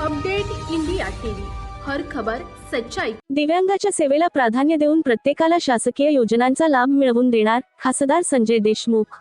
Update India TV. हर खबर सच्चाई. दिव्यांगाच्या सेवेला प्राधान्य देऊन प्रत्येकाला शासकीय योजनांचा लाभ मिळवून देणार खासदार संजय देशमुख.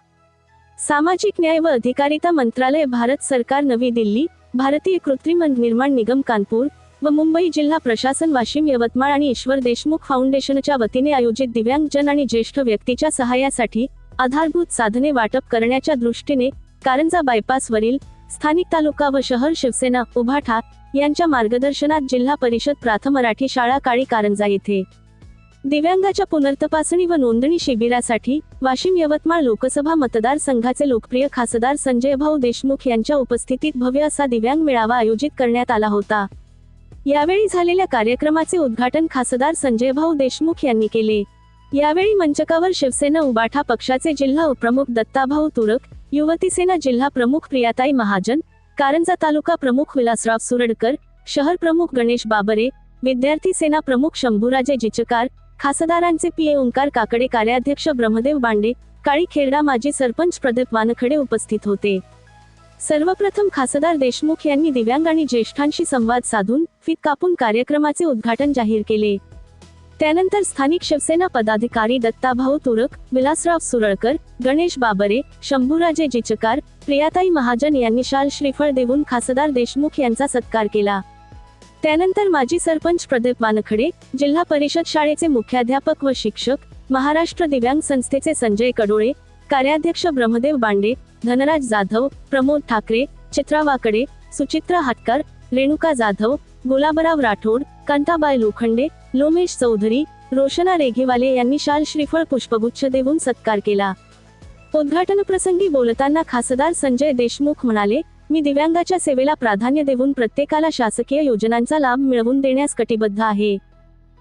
सामाजिक न्याय व अधिकारिता मंत्रालय भारत सरकार नवी दिल्ली भारतीय कृत्रिम निर्माण निगम कानपूर व मुंबई जिल्हा प्रशासन वाशिम यवतमाळ आणि ईश्वर देशमुख फाउंडेशनच्या वतीने आयोजित दिव्यांगजन आणि ज्येष्ठ व्यक्तीच्या सहाय्यासाठी आधारभूत साधने वाटप करण्याच्या दृष्टीने कारंजा बायपासवरील स्थानिक तालुका व शहर शिवसेना उभाठा यांच्या मार्गदर्शनात जिल्हा परिषद प्राथम मराठी शाळा काळी कारंजा येथे. दिव्यांगाच्या पुनर्तपासणी व नोंदणी शिबिरासाठी वाशिम यवतमाळ लोकसभा मतदारसंघाचे लोकप्रिय खासदार संजय भाऊ देशमुख यांच्या उपस्थितीत भव्य असा दिव्यांग मेळावा आयोजित करण्यात आला होता. यावेळी झालेल्या कार्यक्रमाचे उद्घाटन खासदार संजय भाऊ देशमुख यांनी केले. यावेळी मंचकावर शिवसेना उबाठा पक्षाचे जिल्हा उपप्रमुख दत्ताभाऊ तुरक युवती सेना जिल्हा प्रमुख प्रियाताई महाजन कारंजा तालुका प्रमुख विलासराव सुरडकर शहर प्रमुख गणेश बाबरे विद्यार्थी सेना प्रमुख शंभूराजे जिचकार खासदारांचे पी ए ओंकार काकडे कार्याध्यक्ष ब्रह्मदेव बांडे काळी खेरडा माजी सरपंच प्रदीप वानखडे उपस्थित होते. सर्वप्रथम खासदार देशमुख यांनी दिव्यांग आणि ज्येष्ठांशी संवाद साधून फित कापून कार्यक्रमाचे उद्घाटन जाहीर केले. त्यानंतर स्थानिक शिवसेना पदाधिकारी दत्ताभाऊ तुरक विलासराव सुरळकर गणेश बाबरे शंभूराजे जिचकार प्रियाताई महाजन यांनी शाल श्रीफळ देऊन खासदार देशमुख यांचा सत्कार केला. त्यानंतर माजी सरपंच प्रदीप वानखडे जिल्हा परिषद शाळेचे मुख्याध्यापक व शिक्षक महाराष्ट्र दिव्यांग संस्थेचे संजय कडोळे कार्याध्यक्ष ब्रह्मदेव बांडे धनराज जाधव प्रमोद ठाकरे चित्रा वाकडे सुचित्रा हाटकर रेणुका जाधव गुलाबराव राठोड कांताबाई लोखंडे लोमेश चौधरी रोशना रेघेवाले यांनी शाल श्रीफळ पुष्पगुच्छ देऊन सत्कार केला. उद्घाटन प्रसंगी बोलताना खासदार संजय देशमुख म्हणाले मी दिव्यांगाच्या सेवेला प्राधान्य देऊन प्रत्येकाला शासकीय योजनांचा लाभ मिळवून देण्यास कटिबद्ध आहे.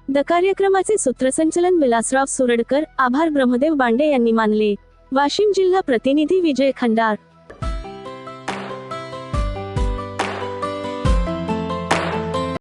द कार्यक्रमाचे सूत्रसंचलन विलासराव सुरडकर आभार ब्रह्मदेव बांडे यांनी मानले. वाशिम जिल्हा प्रतिनिधी विजय खंडार